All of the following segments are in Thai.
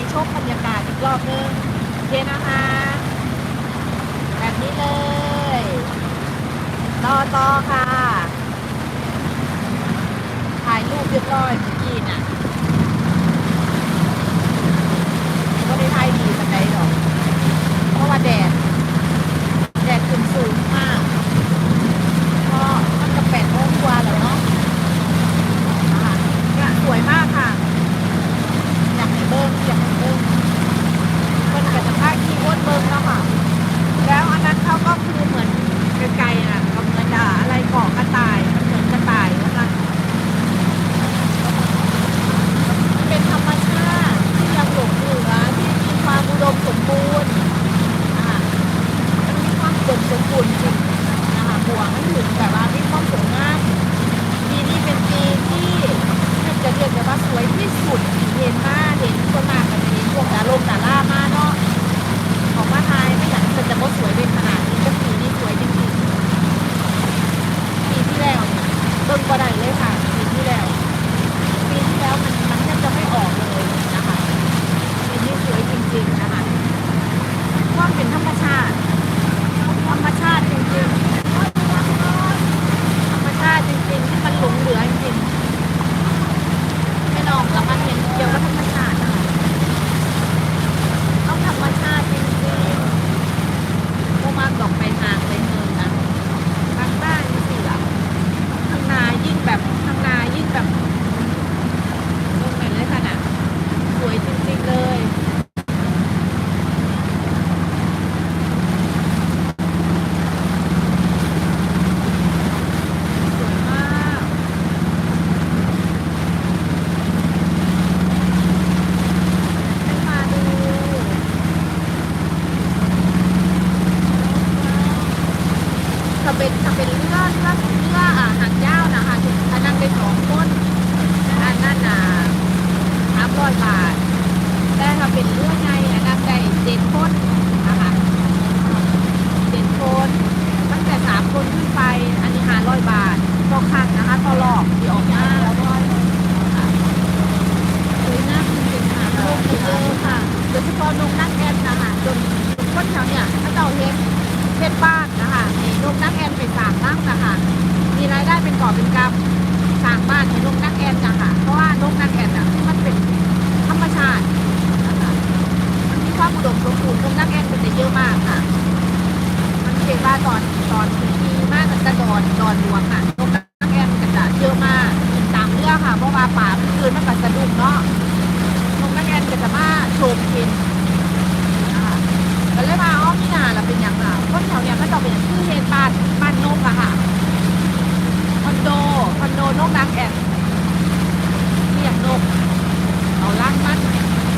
ให้ชมบรรยากาศอีกรอบนึงโอเคนะคะแบบนี้เลย ต่อต่อค่ะ ถ่ายรูปเรียบร้อยเมื่อกี้น่ะ พาะนกนักแอนนะคะจนคนแถวเนี่ยถ้าเจ้าเห็นเพชรบ้านนะคะให้ลูกนักแอนไปสร้างบ้างนะคะมีรายได้เป็นก่อเป็นกำสางบ้านให้ลูกนักแอนนะคะเพราะว่าลูกนักแอนอะมันเป็นธรรมชาตินะคะมันมีความอุดมสมบูรณ์ลูกนักแอนเป็นได้เยอะมากค่ะ มันเรียกว่าตอนตอนมีมากมันจะดอนดอนหลวงอะลูกนักแอนก็จะเยอะมากตามเรื่องค่ะเพราะว่าป่ามันคืนมันก็สะดุ้งเนาะลูกนักแอนก็จะมาโชมกินน ก็เลยมาอ้อมนี่นาเราเป็นอย่างอะคนแถวเนี้ยก็จะเป็นชื่อเฮนบ้านบ้านนกอะค่ะคอนโดคอนโดนกนางแอ่นเรียกนกเอาล่างมัน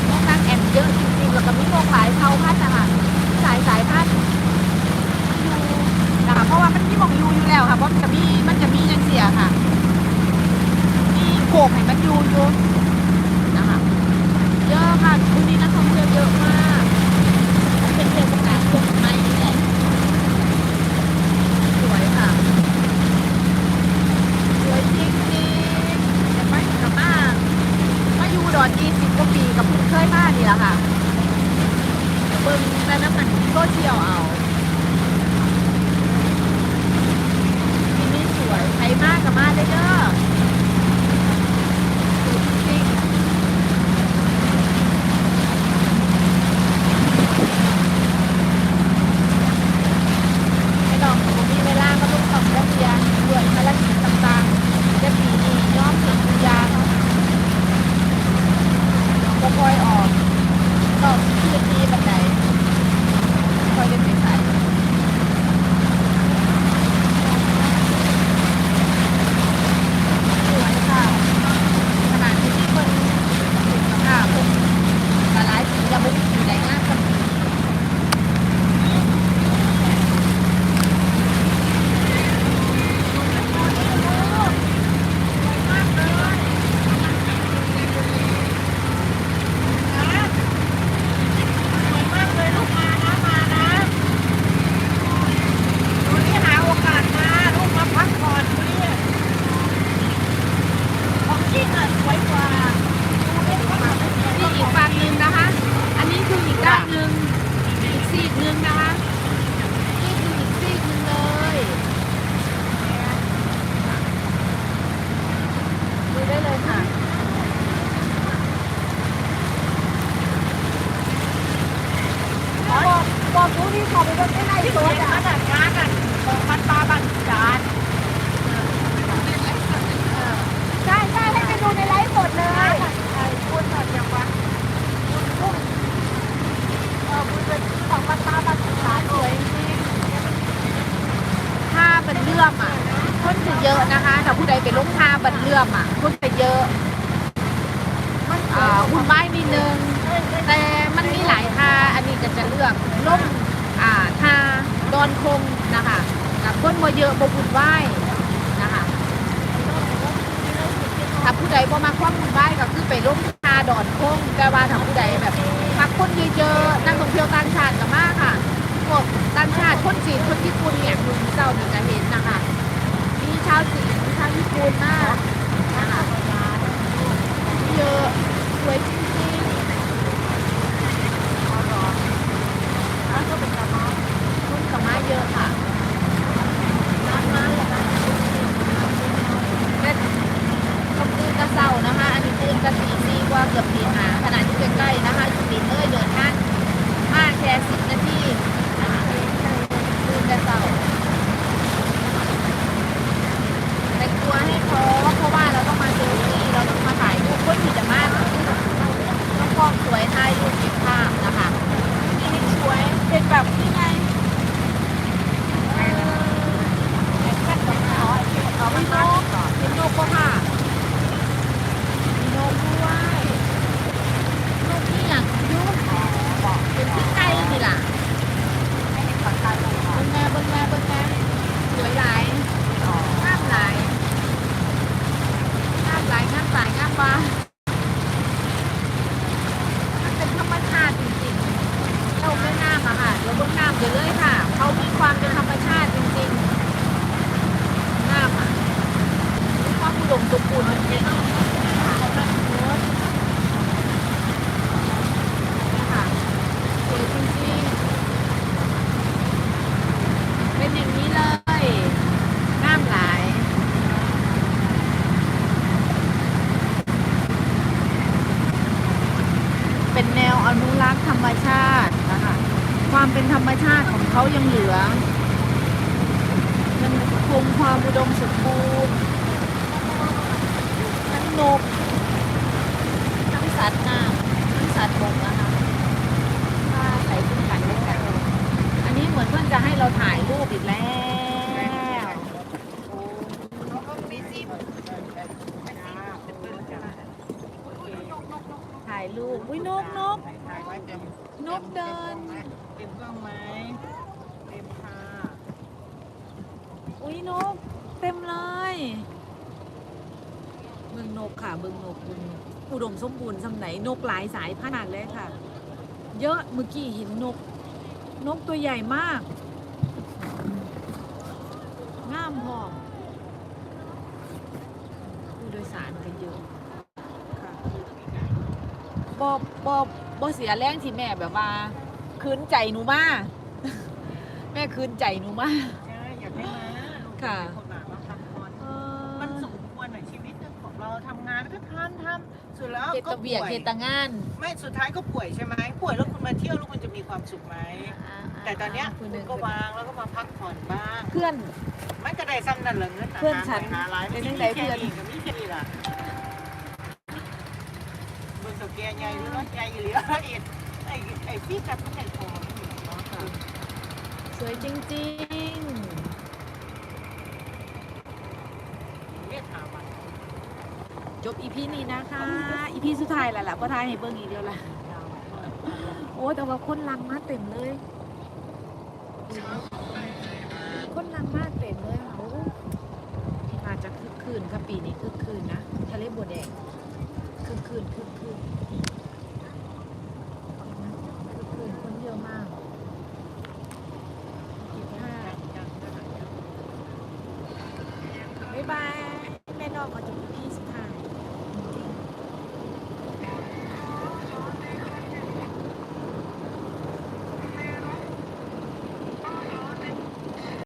นกนางแอ่นเยอะจริงๆแล้วก็มีนกหลายเผ่าพันธุ์นะคะสายสายพันธุ์อยู่นะคะเพราะว่ามันมีหมองอยู่อยู่แล้วค่ะเพราะมันจะมีมันจะมีนังเสียค่ะมีโขกให้มันอยู่อยู่นะคะเยอะค่ะที่นี่นักท่องเที่ยวเยอะมาก เป็นเทศกาลช่วงไม้นี่แหละสวยค่ะ สวยจริงจริงๆแต่ไม่กับมามาอยู่ดอนยี่สิบกว่าปีกับเพิ่งเคยมานี่แห ละค่ะเบิ่งแต่น้ำมันโซเชียลเอาที่นี่สวยใครมากกับมาเลยเด้อสวยจริงๆ ให้น้องของมีเวลามาลุกของรัสเซียด้วยภารกิจต่างๆจะปีนี้ย้อมเสียงยาก็ค่อยออกก็คือดีแบบไหนค่อยได้ไปใส่ บันเลื่อมอะคนไปเยอะอ่าหุ่นไม้มีหนึ่งแต่มันมีหลายทาอันนี้ก็จะเลือกล่มอ่าทาดอนคงนะคะกับคนมาเยอะบ่บุญไหว้นะคะถ้าผู้ใดบ่มาคว้างบุญไหว้ก็คือไปล่มทาดอนคงแต่ว่าถ้าผู้ใดแบบพักคนเยอะๆนักท่องเที่ยวต่างชาติก็มากค่ะพวกต่างชาติคนจีนคนญี่ปุ่นเนี่ยคุณเจ้านี่จะเห็นนะคะมีชาวจีน คุณมากนะคะเยอะสวยจริงๆอ๋อเหรอแล้วก็เป็นกระมาคุณกระมาเยอะค่ะน้ำมาเลยค่ะเป็นต้องตื่นกระเซานะคะ อันนี้ตื่นกระตีสี่กว่าเกือบตีห้าขนาดที่ใกล้ๆนะคะอยู่ตีนเลยเดินทางมาแค่สิบนาทีนะคะตื่นกระเซา แต่งตัวให้พร้อมเพราะว่าเราต้องมาเซลฟี่เราต้องมาถ่ายรูปคนที่จะมากต้องกล้องสวยถ่ายรูปเก็บภาพนะคะนี่ให้สวยเป็นแบบนี่ไงเออแอคชั่นของเขาเขาเป็นนกเป็นนกก็ค่ะมีนกด้วยนกที่อย่างยุบเป็นที่ไก่นี่ล่ะเบิ้งแม่เบิ้งแม่เบิ้งแม่สวยหลาย งามหลายงามหลายงามหลายงามบ้ามันเป็นธรรมชาติจริงๆเราไม่งามอะค่ะ เราต้ องงามไปเลยค่ะ เขามีความเป็นธรรมชาติจริงๆงามอะมีความอุดมสมบูรณ์จริงๆนี่ค่ะสวยจริงๆ เป็นอย่างนี้เลยงามหลาย เป็นแนวอนุรักษ์ธรรมชาตินะคะ ความเป็น ธรรมชาติของเขายังเหลือยังคงความอุดมสมบูรณ์ทั้งนกทั้งสัตว์น้ำทั้งสัตว์บกนะคะถ้าใส่ขึ้นกันด้วยกัน อันนี้เหมือนเพื่อนจะให้เราถ่ายรูปอีกแล้ว ถ่ายรูปอุ้ยนกนกนกเดิน เต็มกล้องไหมเต็มค่ะอุ้ยนก เต็มเลยเมืองนกค่ะเมืองนกเมืองนกอุดมสมบูรณ์สำไหนนกหลายสายพันธุ์เลยค่ะ เยอะเมื่อกี้เห็นนก นกตัวใหญ่มากงามพอผู้โดยสารกันเยอะค่ะ บอบอบอเสียแรงที่แม่แบบว่าคืนใจหนูมาแม่คืนใจหนูมาใช่อยากให้มาลูกค่ะเป็นคนหนามาพักผ่อนมันสมควรในชีวิตของเราทำงานก็ทำทำสุดแล้วเฮตก็ตะเบียกป่วยเฮตตะงานไม่สุดท้ายก็ป่วยใช่ไหมป่วยแล้วคุณมาเที่ยวแล้วคุณจะมีความสุขไหมแต่ตอนเนี้ยคุคุณณหนึ่งก็วางแล้วก็มาพักผ่อนบ้างเพื่อนไม่กระไดซ้ำนั่นเหรอเงินเพื่อนฉัน หาหลายเป็ไม่นจัใช่งใดแค่เพื่อนนี้กับมีแค่นี้ล่ะ บนสเกียร์ใหญ่หรือรถใหญ่เหรืออะไรอีกไอ้ไอ้พี่จับก็ใหญ่โตเนาะค่ะสวยจริงเรียกหาวันๆ จบอีพีนี้นะคะ อีพีสุดท้ายแล้วล่ะพ่อทายให้เบิ่งอีกเดียวละโอ้แต่ว่าคนลังมาเต็มเลย คนลังมาเต็มเลยค่ะโอ้อาจจะคึกคืนค่ะปีนี้คึกคืนนะ ทะเลบัวแดง คือคืนคือคืนคือคืนคนเยอะมากบ๊ายบาย